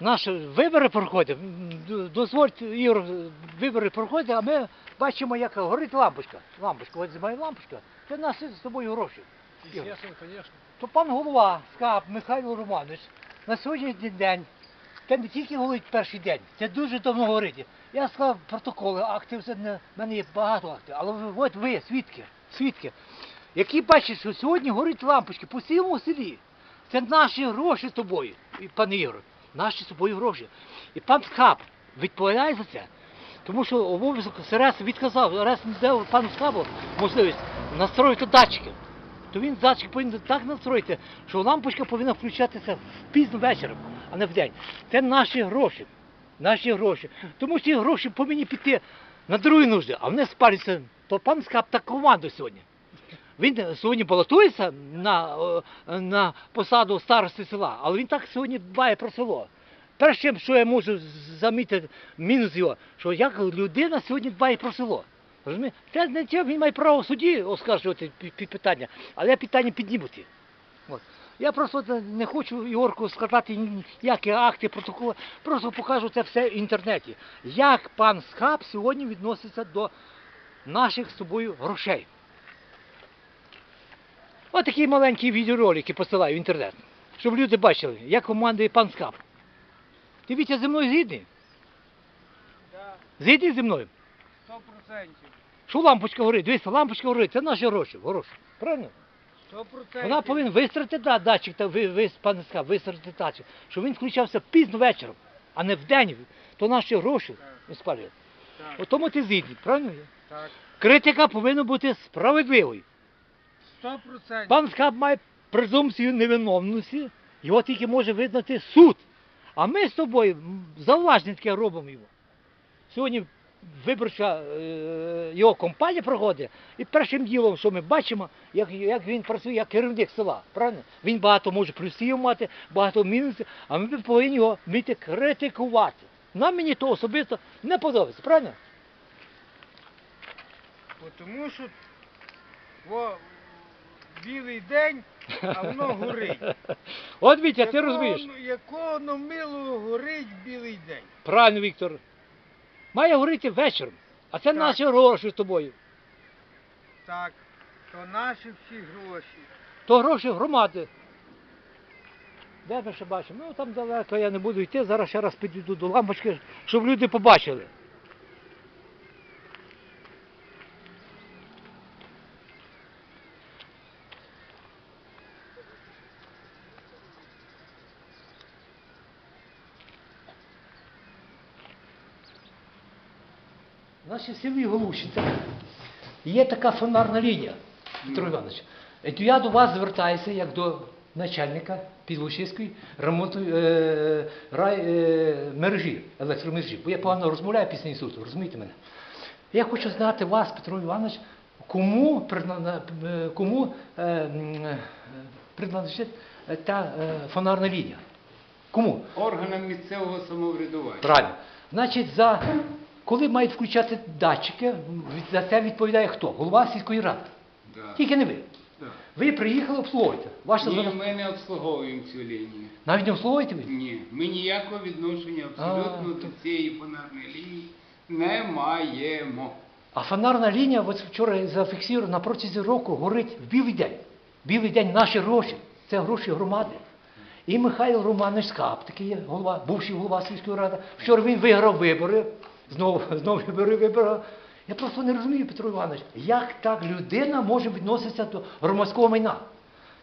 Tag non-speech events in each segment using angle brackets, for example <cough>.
Наші вибори проходять. Дозвольте, Ігор, вибори проходять, а ми бачимо, як горить лампочка. Лампочка, ось знімає лампочка. Це наші з тобою гроші. Конечно. То пан голова СКАП Михайло Романович на сьогоднішній день, це не тільки говорить перший день, це дуже давно говорить. Я сказав протоколи, акти, все в мене є багато актів, але от ви, свідки, свідки, які бачать, що сьогодні горить лампочки по цілому селі. Це наші гроші з тобою, і пан Ігор, наші з тобою гроші. І пан СКАП відповідає за це. Тому що обов'язок СРС відказав, РС не дав пану СКАПу можливість настроїти датчики то він датчик повинен так настроїти, що лампочка повинна включатися пізно вечором, а не вдень. Це наші гроші. Наші гроші. Тому ці гроші повинні піти на другі нужди, а вони спарюються. То пан Скап та команду сьогодні. Він сьогодні балотується на, е, на посаду старости села, але він так сьогодні дбає про село. Перше, що я можу замітити, мінус його, що як людина сьогодні дбає про село. Це не те, він має право в суді оскаржувати пі- пі- питання, але я питання піднімути. От. Я просто не хочу Ігорку сказати ніякі акти, протоколи, просто покажу це все в інтернеті. Як пан Схаб сьогодні відноситься до наших з собою грошей. Ось такі маленькі відеоролики посилаю в інтернет, щоб люди бачили, як командує пан Схаб. Ти Вітя зі мною згідний? Да, Згідний зі мною? сто процентів. Що лампочка горить? Дивіться, лампочка горить, це наші гроші, гроші. Правильно? Сто процентів. Вона повинна вистрати да, датчик, та ви, ви пане сказав, вистрати датчик, щоб він включався пізно вечором, а не вдень. То наші гроші не спалює. Так, От тому ти згідний, правильно? так. Критика повинна бути справедливою. Сто процентів. Пан Скаб має презумпцію невиновності, його тільки може визнати суд. А ми з тобою м, таке робимо йому. Сьогодні виборча е, його компанія проходить, і першим ділом, що ми бачимо, як, як він працює як керівник села. Правильно? Він багато може плюсів мати, багато мінусів, а ми повинні його вміти критикувати. Нам мені то особисто не подобається, правильно? Тому що во, білий день, а воно горить. <laughs> От Вітя, ти розумієш? Якого воно мило горить білий день. Правильно, Віктор. Має горіти вечором. А це Так. наші гроші з тобою. Так, то наші всі гроші. То гроші громади. Де ми ще бачимо? Ну там далеко я не буду йти, зараз ще раз підійду до лампочки, щоб люди побачили. В нашій селі Голущиця є така фонарна лінія, Петро Іванович. От я до вас звертаюся як до начальника Підлучиської ремонту е, рай, е, мережі, електромережі. Бо я погано розмовляю після інсульту, розумієте мене? Я хочу знати вас, Петро Іванович, кому, е, кому е, е, принадлежить е, та е, фонарна лінія? Кому? Органам місцевого самоврядування. Правильно. Значить, за коли мають включати датчики, за це відповідає хто? Голова сільської ради. Да. Тільки не ви. Да. Ви приїхали обслуговуєте. Ваша Ні, зараз... ми не обслуговуємо цю лінію. Навіть не обслуговуєте ви? Ні, ми ніякого відношення абсолютно А, до цієї фонарної лінії не маємо. А фонарна лінія, от вчора зафіксувала, на протязі року горить в білий день. Білий день наші гроші. Це гроші громади. І Михайло Романович Скап, такий голова, бувший голова сільської ради. Вчора він виграв вибори, знову, <laughs> знову вибори вибрав. Я просто не розумію, Петро Іванович, як так людина може відноситися до громадського майна?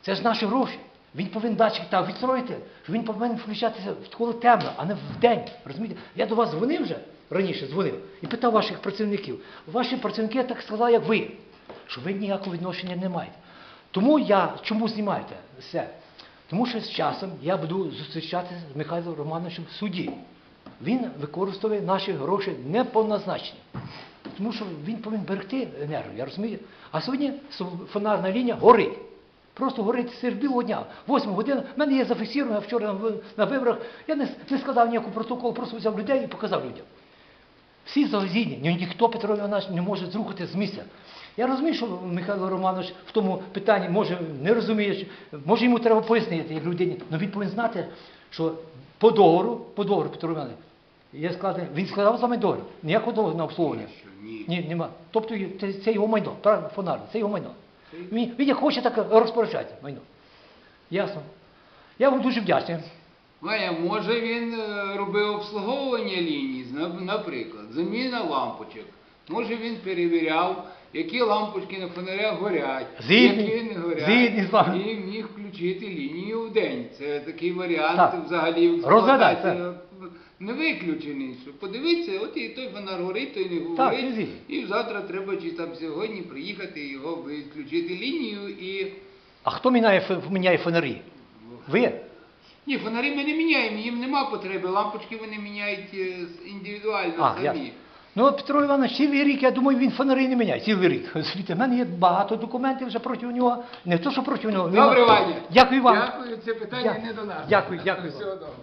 Це ж наші гроші. Він повинен датчик так відстроїти, що він повинен включатися коли темно, а не вдень. Розумієте? Я до вас дзвонив вже раніше, дзвонив і питав ваших працівників. Ваші працівники так сказали, як ви, що ви ніякого відношення не маєте. Тому я чому знімаєте все? Тому що з часом я буду зустрічатися з Михайлом Романовичем в суді. Він використовує наші гроші неповнозначні. Тому що він повинен берегти енергію, я розумію. А сьогодні фонарна лінія горить. Просто горить серед білого дня. Восьма година. В мене є зафіксовано, вчора на виборах. Я не, не складав ніякого протоколу, просто взяв людей і показав людям. Всі загазіння, ні, ніхто Петро Іванович не може зрухати з місця. Я розумію, що Михайло Романович в тому питанні може не розуміє, може йому треба пояснити як людині, але він повинен знати, що по договору, по договору Петро Іванович, є складений, він складав з вами договір, ніякого договору на обслуговування. Ні. Ні, нема. Тобто це, це його майно, правильно, фонарно, це його майно. Він, він як хоче, так розпоряджається майно. Ясно. Я вам дуже вдячний. Ваня, може він е, робив обслуговування лінії, зна- наприклад, заміна лампочок. Може він перевіряв, які лампочки на фонарях горять, Згідний. які не горять, Згідний з вами. і міг включити лінію в день. Це такий варіант Так. взагалі в Розглядай, експлуатації не виключений. Що подивіться, от і той фонар горить, той не Так, говорить. і завтра треба чи там сьогодні приїхати його відключити лінію і. А хто міняє, ф- міняє фонарі? Ви? Ні, фонарі ми не міняємо, їм нема потреби. Лампочки вони міняють е, с- індивідуально А, самі. ясно. Ну, от Петро Іванович, цілий рік, я думаю, він фонари не міняє. Цілий рік. <laughs> Слухайте, в мене є багато документів вже проти нього. Не то, що проти нього. він- Добре, Ваня. Дякую вам. Дякую, це питання Дя- не до нас. Дякую, дякую вам. Всього доброго.